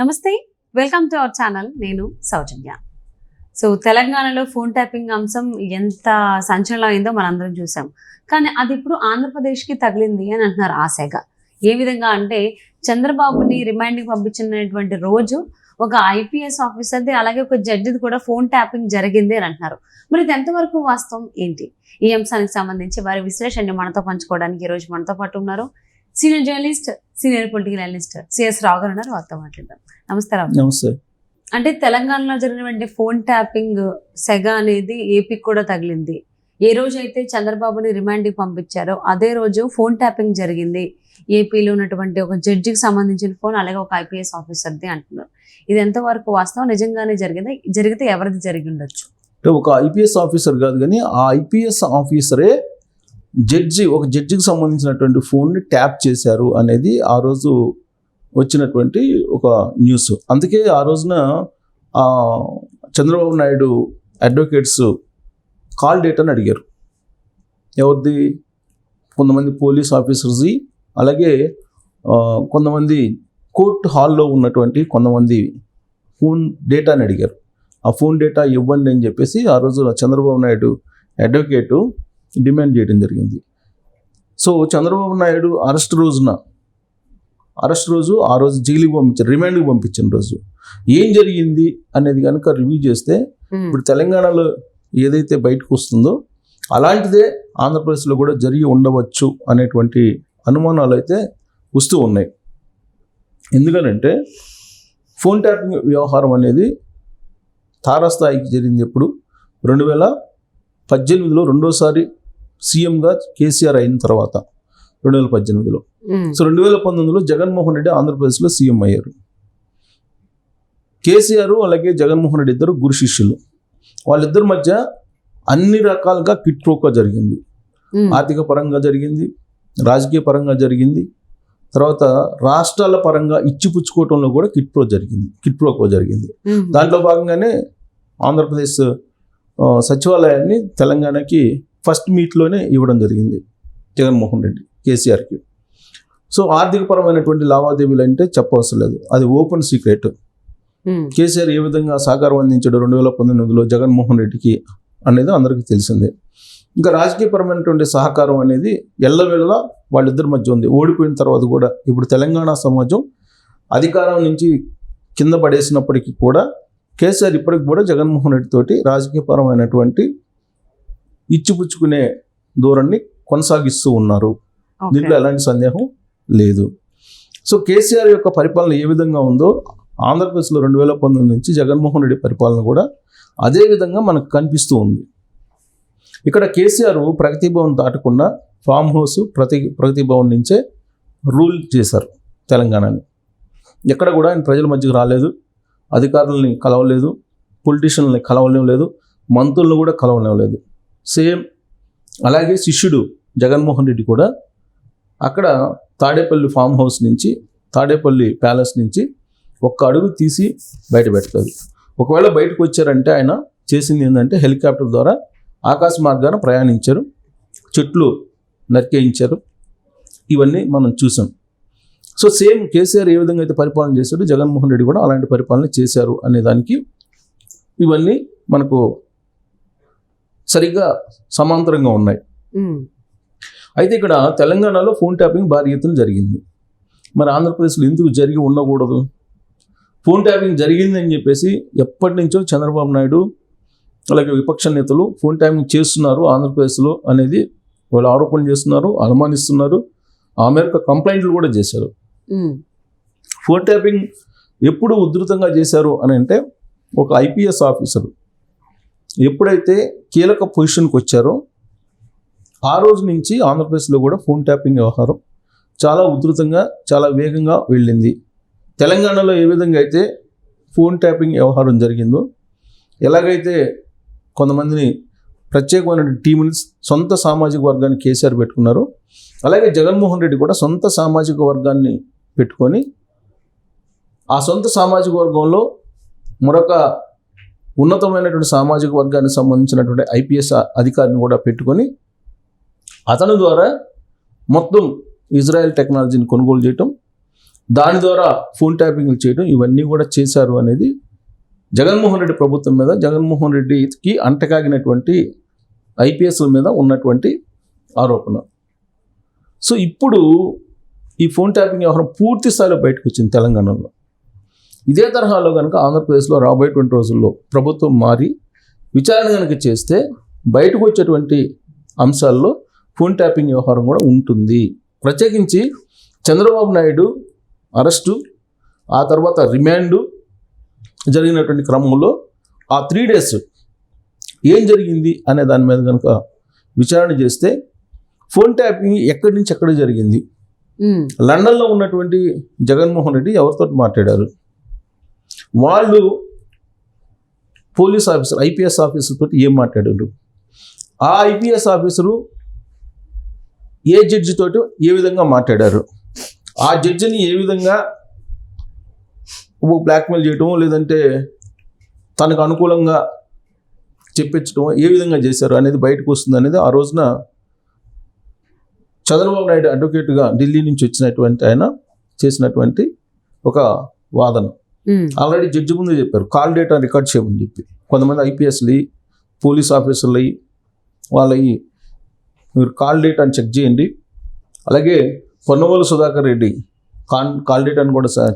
నమస్తే welcome to our channel. నేను Soujanya. So తెలంగాణలో ఫోన్ ట్యాపింగ్ అంశం ఎంత సంచలనం అయిందో మనందరం చూసాం. కానీ అది ఇప్పుడు ఆంధ్రప్రదేశ్కి తగిలింది అని అంటున్నారు ఆశగా. ఏ విధంగా అంటే చంద్రబాబుని రిమైండింగ్ పంపించినటువంటి రోజు ఒక ఐపీఎస్ ఆఫీసర్ది అలాగే ఒక జడ్జిది కూడా ఫోన్ ట్యాపింగ్ జరిగింది అని అంటున్నారు. మరి ఇది ఎంతవరకు వాస్తవం? ఏంటి? ఈ అంశానికి సంబంధించి వారి విశ్లేషణని మనతో పంచుకోవడానికి ఈరోజు మనతో పాటు ఉన్నారు. Senior journalist senior political analyst CS Rao garu ఉన్నారు వారితో మాట్లాడదాం. నమస్తే రావు నమస్తే. అంటే తెలంగాణలో జరిగినటువంటి ఫోన్ ట్యాపింగ్ సెగ అనేది ఏపీకి కూడా తగిలింది. ఏ రోజు అయితే చంద్రబాబుని రిమాండ్కి పంపించారో అదే రోజు ఫోన్ ట్యాపింగ్ జరిగింది. ఏపీలో ఉన్నటువంటి ఒక జడ్జికి సంబంధించిన ఫోన్ అలాగే ఒక ఐపీఎస్ ఆఫీసర్ది అంటున్నారు. ఇది ఎంతవరకు వాస్తవం? నిజంగానే జరిగింది? జరిగితే ఎవరిది జరిగి ఉండొచ్చు? ఒక ఐపీఎస్ ఆఫీసర్ కాదు కానీ ఆ ఐపీఎస్ ఆఫీసరే జడ్జి ఒక జడ్జికి సంబంధించినటువంటి ఫోన్ని ట్యాప్ చేశారు అనేది ఆ రోజు వచ్చినటువంటి ఒక న్యూస్. అందుకే ఆ రోజున Chandrababu Naidu advocates call date అని అడిగారు. ఎవరిది? కొంతమంది పోలీస్ ఆఫీసర్స్ది అలాగే కొంతమంది కోర్ట్ హాల్లో ఉన్నటువంటి కొంతమంది ఫోన్ డేటా అని అడిగారు. ఆ ఫోన్ డేటా ఇవ్వండి అని చెప్పేసి ఆ రోజు చంద్రబాబు నాయుడు అడ్వకేటు డిమాండ్ చేయడం జరిగింది. సో చంద్రబాబు నాయుడు అరెస్ట్ రోజున అరెస్ట్ రోజు ఆ రోజు జైలుకి పంపించారు రిమాండ్కి పంపించిన రోజు. ఏం జరిగింది అనేది కనుక రివ్యూ చేస్తే ఇప్పుడు తెలంగాణలో ఏదైతే బయటకు వస్తుందో అలాంటిదే ఆంధ్రప్రదేశ్లో కూడా జరిగి ఉండవచ్చు అనేటువంటి అనుమానాలు అయితే వస్తూ ఉన్నాయి. ఎందుకనంటే ఫోన్ ట్యాపింగ్ వ్యవహారం అనేది తారాస్థాయికి జరిగింది ఎప్పుడు? రెండు వేల పద్దెనిమిదిలో రెండోసారి సీఎంగా కేసీఆర్ అయిన తర్వాత రెండు వేల పద్దెనిమిదిలో సో రెండు వేల పంతొమ్మిదిలో జగన్మోహన్ రెడ్డి ఆంధ్రప్రదేశ్లో సీఎం అయ్యారు. కేసీఆర్ అలాగే జగన్మోహన్ రెడ్డి ఇద్దరు గురు శిష్యులు. వాళ్ళిద్దరి మధ్య అన్ని రకాలుగా కిట్రోకా జరిగింది. ఆర్థిక పరంగా జరిగింది రాజకీయ పరంగా జరిగింది తర్వాత రాష్ట్రాల పరంగా ఇచ్చిపుచ్చుకోవటంలో కూడా కిట్ప్రో జరిగింది కిట్ప్రోకో జరిగింది. దాంట్లో భాగంగానే ఆంధ్రప్రదేశ్ సచివాలయాన్ని తెలంగాణకి ఫస్ట్ మీట్లోనే ఇవ్వడం జరిగింది జగన్మోహన్ రెడ్డి కేసీఆర్కి. సో ఆర్థికపరమైనటువంటి లావాదేవీలు అంటే చెప్పవసరం లేదు. అది ఓపెన్ సీక్రెట్. కేసీఆర్ ఏ విధంగా సహకారం అందించాడు రెండు వేల పంతొమ్మిదిలో జగన్మోహన్ రెడ్డికి అనేది అందరికీ తెలిసిందే. ఇంకా రాజకీయపరమైనటువంటి సహకారం అనేది ఎల్లవేళ వాళ్ళిద్దరి మధ్య ఉంది. ఓడిపోయిన తర్వాత కూడా ఇప్పుడు తెలంగాణ సమాజం అధికారం నుంచి కింద పడేసినప్పటికీ కూడా కేసీఆర్ ఇప్పటికి కూడా జగన్మోహన్ రెడ్డి తోటి రాజకీయపరమైనటువంటి ఇచ్చిపుచ్చుకునే ధోరణి కొనసాగిస్తూ ఉన్నారు. దీంట్లో ఎలాంటి సందేహం లేదు. సో కేసీఆర్ యొక్క పరిపాలన ఏ విధంగా ఉందో ఆంధ్రప్రదేశ్లో రెండు వేల పంతొమ్మిది నుంచి జగన్మోహన్ రెడ్డి పరిపాలన కూడా అదే విధంగా మనకు కనిపిస్తూ ఉంది. ఇక్కడ కేసీఆర్ ప్రగతి భవన్ దాటకుండా ఫామ్ హౌస్ ప్రతి ప్రగతి భవన్ నుంచే రూల్ చేశారు తెలంగాణని. ఎక్కడ కూడా ఆయన ప్రజల మధ్యకి రాలేదు. అధికారులని కలవలేదు. పొలిటీషియన్లని కలవలేం లేదు. మంత్రులను కూడా కలవలేం లేదు. సేమ్ అలాగే శిష్యుడు జగన్మోహన్ రెడ్డి కూడా అక్కడ తాడేపల్లి ఫామ్ హౌస్ నుంచి తాడేపల్లి ప్యాలెస్ నుంచి ఒక్క అడుగు తీసి బయట పెడతారు. ఒకవేళ బయటకు వచ్చారంటే ఆయన చేసింది ఏంటంటే హెలికాప్టర్ ద్వారా ఆకాశ మార్గాన ప్రయాణించారు చెట్లు నరికేయించారు ఇవన్నీ మనం చూసాం. సో సేమ్ కేసీఆర్ ఏ విధంగా అయితే పరిపాలన చేశాడో జగన్మోహన్ రెడ్డి కూడా అలాంటి పరిపాలన చేశారు అనే దానికి ఇవన్నీ మనకు సరిగ్గా సమాంతరంగా ఉన్నాయి. అయితే ఇక్కడ తెలంగాణలో ఫోన్ ట్యాపింగ్ భారీ ఎత్తున జరిగింది. మరి ఆంధ్రప్రదేశ్లో ఎందుకు జరిగి ఉండకూడదు? ఫోన్ ట్యాపింగ్ జరిగిందని చెప్పేసి ఎప్పటి నుంచో చంద్రబాబు నాయుడు అలాగే విపక్ష నేతలు ఫోన్ ట్యాపింగ్ చేస్తున్నారు ఆంధ్రప్రదేశ్లో అనేది వాళ్ళు ఆరోపణ చేస్తున్నారు అనుమానిస్తున్నారు. ఆ మేరకు కంప్లైంట్లు కూడా చేశారు. ఫోన్ ట్యాపింగ్ ఎప్పుడు ఉధృతంగా చేశారు అని అంటే ఒక ఐపీఎస్ ఆఫీసర్ ఎప్పుడైతే కీలక పొజిషన్కి వచ్చారో ఆ రోజు నుంచి ఆంధ్రప్రదేశ్లో కూడా ఫోన్ ట్యాపింగ్ వ్యవహారం చాలా ఉధృతంగా చాలా వేగంగా వెళ్ళింది. తెలంగాణలో ఏ విధంగా అయితే ఫోన్ ట్యాపింగ్ వ్యవహారం జరిగిందో ఎలాగైతే కొంతమందిని ప్రత్యేకమైన టీముని సొంత సామాజిక వర్గాన్ని కేసీఆర్ పెట్టుకున్నారో అలాగే జగన్మోహన్ రెడ్డి కూడా సొంత సామాజిక వర్గాన్ని పెట్టుకొని ఆ సొంత సామాజిక వర్గంలో మరొక ఉన్నతమైనటువంటి సామాజిక వర్గానికి సంబంధించినటువంటి ఐపీఎస్ అధికారిని కూడా పెట్టుకొని అతని ద్వారా మొత్తం ఇజ్రాయెల్ టెక్నాలజీని కొనుగోలు చేయటం దాని ద్వారా ఫోన్ ట్యాపింగ్ చేయడం ఇవన్నీ కూడా చేశారు అనేది జగన్మోహన్ రెడ్డి ప్రభుత్వం మీద జగన్మోహన్ రెడ్డికి అంటకాగినటువంటి ఐపీఎస్ల మీద ఉన్నటువంటి ఆరోపణ. సో ఇప్పుడు ఈ ఫోన్ ట్యాపింగ్ వ్యవహారం పూర్తి స్థాయిలో బయటకు వచ్చింది తెలంగాణలో. ఇదే తరహాలో కనుక ఆంధ్రప్రదేశ్లో రాబోయేటువంటి రోజుల్లో ప్రభుత్వం మారి విచారణ కనుక చేస్తే బయటకు వచ్చేటువంటి అంశాల్లో ఫోన్ ట్యాపింగ్ వ్యవహారం కూడా ఉంటుంది. ప్రత్యేకించి చంద్రబాబు నాయుడు అరెస్టు ఆ తర్వాత రిమాండు జరిగినటువంటి క్రమంలో ఆ త్రీ డేస్ ఏం జరిగింది అనే దాని మీద కనుక విచారణ చేస్తే ఫోన్ ట్యాపింగ్ ఎక్కడి నుంచి ఎక్కడ జరిగింది? లండన్లో ఉన్నటువంటి జగన్మోహన్ రెడ్డి ఎవరితో మాట్లాడారు? వాళ్ళు పోలీస్ ఆఫీసర్ ఐపీఎస్ ఆఫీసర్ తోటి ఏం మాట్లాడారు ఆ ఐపీఎస్ ఆఫీసరు ఏ జడ్జి తోటి ఏ విధంగా మాట్లాడారు? ఆ జడ్జిని ఏ విధంగా బ్లాక్మెయిల్ చేయటం లేదంటే తనకు అనుకూలంగా చెప్పించడం ఏ విధంగా చేశారు అనేది బయటకు వస్తుంది అనేది ఆ రోజున చంద్రబాబు నాయుడు అడ్వకేట్గా ఢిల్లీ నుంచి వచ్చినటువంటి ఆయన చేసినటువంటి ఒక వాదన. ఆల్రెడీ జడ్జి ముందే చెప్పారు. కాల్ డేటా రికార్డ్ చేయమని చెప్పి. కొంతమంది ఐపీఎస్లు పోలీస్ ఆఫీసర్లు వాళ్ళవి మీరు కాల్ డేటాని చెక్ చేయండి. అలాగే పొన్నవోలు సుధాకర్ రెడ్డి కాన్ కాల్ డేటాను కూడా సార్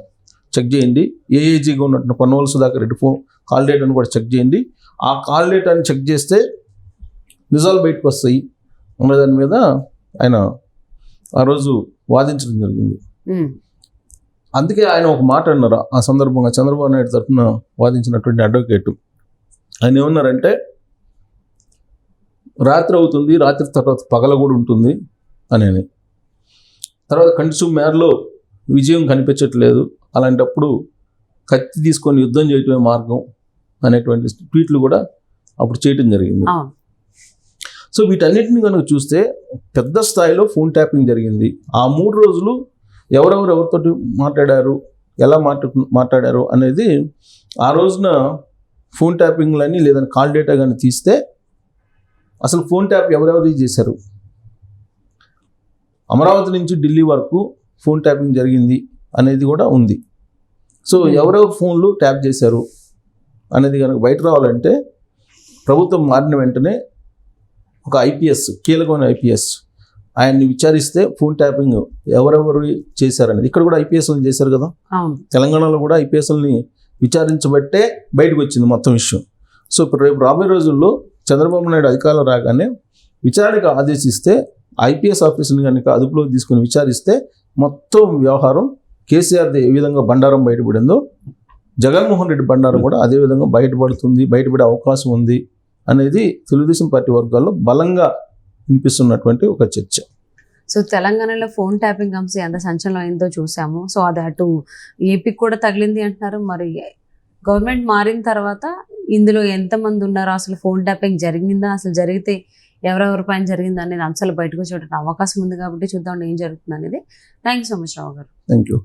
చెక్ చేయండి. ఏఏజీగా ఉన్నట్టు పొన్నవోలు సుధాకర్ రెడ్డి ఫోన్ కాల్ డేటాను కూడా చెక్ చేయండి. ఆ కాల్ డేటాని చెక్ చేస్తే నిజాలు బయటకు వస్తాయి అన్న దాని మీద ఆయన ఆ రోజు వాదించడం జరిగింది. ఉమ్, అందుకే ఆయన ఒక మాట అన్నారు. ఆ సందర్భంగా చంద్రబాబు నాయుడు తరఫున వాదించినటువంటి అడ్వకేట్ ఆయన ఏమన్నారంటే రాత్రి అవుతుంది రాత్రి తర్వాత పగల కూడా ఉంటుంది అని అని. తర్వాత కన్స్యూమ్ మేరలో విజయం కనిపించట్లేదు. అలాంటప్పుడు కత్తి తీసుకొని యుద్ధం చేయటమే మార్గం అనేటువంటి ట్వీట్లు కూడా అప్పుడు చేయటం జరిగింది. సో వీటన్నిటిని కనుక చూస్తే పెద్ద స్థాయిలో ఫోన్ ట్యాపింగ్ జరిగింది. ఆ మూడు రోజులు ఎవరెవరు ఎవరితోటి మాట్లాడారు ఎలా మాట్లా మాట్లాడారు అనేది ఆ రోజున ఫోన్ ట్యాపింగ్లని లేదని కాల్ డేటా కానీ తీస్తే అసలు ఫోన్ ట్యాప్ ఎవరెవరు చేశారు అమరావతి నుంచి ఢిల్లీ వరకు ఫోన్ ట్యాపింగ్ జరిగింది అనేది కూడా ఉంది సో Hmm. ఎవరెవరు ఫోన్లు ట్యాప్ చేశారు అనేది కనుక బయట రావాలంటే ప్రభుత్వం మారిన వెంటనే ఒక ఐపీఎస్ కీలకమైన ఐపీఎస్ ఆయన్ని విచారిస్తే ఫోన్ ట్యాపింగ్ ఎవరెవరు చేశారనేది. ఇక్కడ కూడా ఐపీఎస్లు చేశారు కదా? తెలంగాణలో కూడా ఐపీఎస్ఎల్ని విచారించబట్టే బయటకు వచ్చింది మొత్తం విషయం సో ఇప్పుడు రేపు రాబోయే రోజుల్లో చంద్రబాబు నాయుడు అధికారంలో రాగానే విచారణకు ఆదేశిస్తే ఐపీఎస్ ఆఫీసుని కనుక అదుపులోకి తీసుకుని విచారిస్తే మొత్తం వ్యవహారం కేసీఆర్ది ఏ విధంగా బండారం బయటపడిందో జగన్మోహన్ రెడ్డి బండారం కూడా అదే విధంగా బయటపడుతుంది బయటపడే అవకాశం ఉంది అనేది తెలుగుదేశం పార్టీ వర్గాల్లో బలంగా వినిపిస్తున్నటువంటి ఒక చర్చ. సో తెలంగాణలో ఫోన్ ట్యాపింగ్ అంశం ఎంత సంచలనం అయిందో చూసాము. సో అది అటు ఏపీకి కూడా తగిలింది అంటున్నారు. మరి గవర్నమెంట్ మారిన తర్వాత ఇందులో ఎంతమంది ఉన్నారో? అసలు ఫోన్ ట్యాపింగ్ జరిగిందా? అసలు జరిగితే ఎవరెవరి పైన జరిగిందా అనేది అంశాలు బయటకు వచ్చేటువంటి అవకాశం ఉంది కాబట్టి చూద్దాం ఏం జరుగుతుంది అనేది thank you so much Rao garu. Thank you